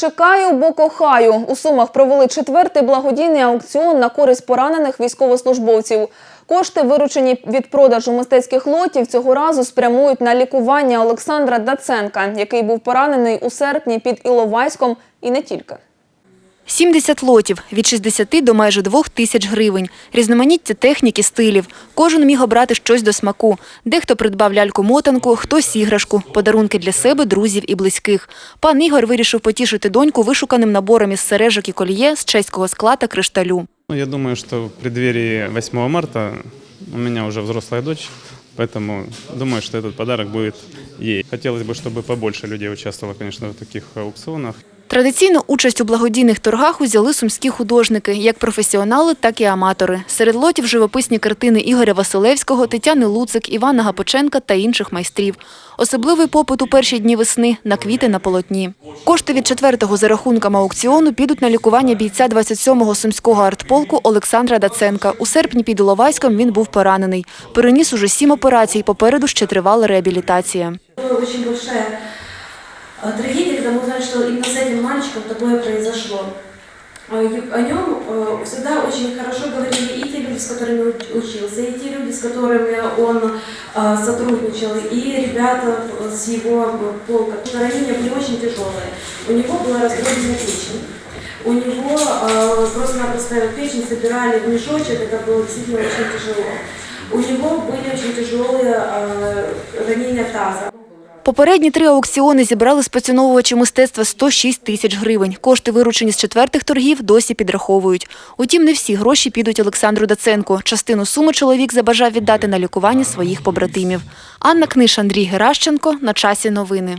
Чекаю, бо кохаю. У Сумах провели четвертий благодійний аукціон на користь поранених військовослужбовців. Кошти, виручені від продажу мистецьких лотів, цього разу спрямують на лікування Олександра Даценка, який був поранений у серпні під Іловайськом і не тільки. 70 лотів – від 60 до майже 2 тисяч гривень. Різноманіття техніки, стилів. Кожен міг обрати щось до смаку. Дехто придбав ляльку-мотанку, хтось іграшку, подарунки для себе, друзів і близьких. Пан Ігор вирішив потішити доньку вишуканим набором із сережок і коліє з чеського скла та кришталю. Ну, Я думаю, что в преддверии 8 марта у меня уже взрослая дочь, поэтому думаю, что этот подарок будет ей. Хотелось бы, чтобы побольше людей участвовало, конечно, в таких аукционах. Традиційну участь у благодійних торгах узяли сумські художники, як професіонали, так і аматори. Серед лотів живописні картини Ігоря Василевського, Тетяни Луцик, Івана Гапоченка та інших майстрів. Особливий попит у перші дні весни на квіти на полотні. Кошти від четвертого за рахунками аукціону підуть на лікування бійця 27-го сумського артполку Олександра Даценка. У серпні під Іловайськом він був поранений. Переніс уже сім операцій, попереду ще тривала реабілітація. Была очень большая а, трагедия, когда мы узнали, что именно с этим мальчиком такое произошло. А, О нем э, всегда очень хорошо говорили и те люди, с которыми учился, и те люди, с которыми он а, сотрудничал, и ребята с его полка. Ранения были очень тяжелые. У него была раздроблена печень. У него просто-напросто печень собирали в мешочек, это было действительно очень тяжело. У него были очень тяжелые ранения таза. Попередні три аукціони зібрали з поціновувачі мистецтва 106 тисяч гривень. Кошти, виручені з четвертих торгів, досі підраховують. Утім, не всі гроші підуть Олександру Даценку. Частину суми чоловік забажав віддати на лікування своїх побратимів. Анна Книш, Андрій Геращенко. На часі новини.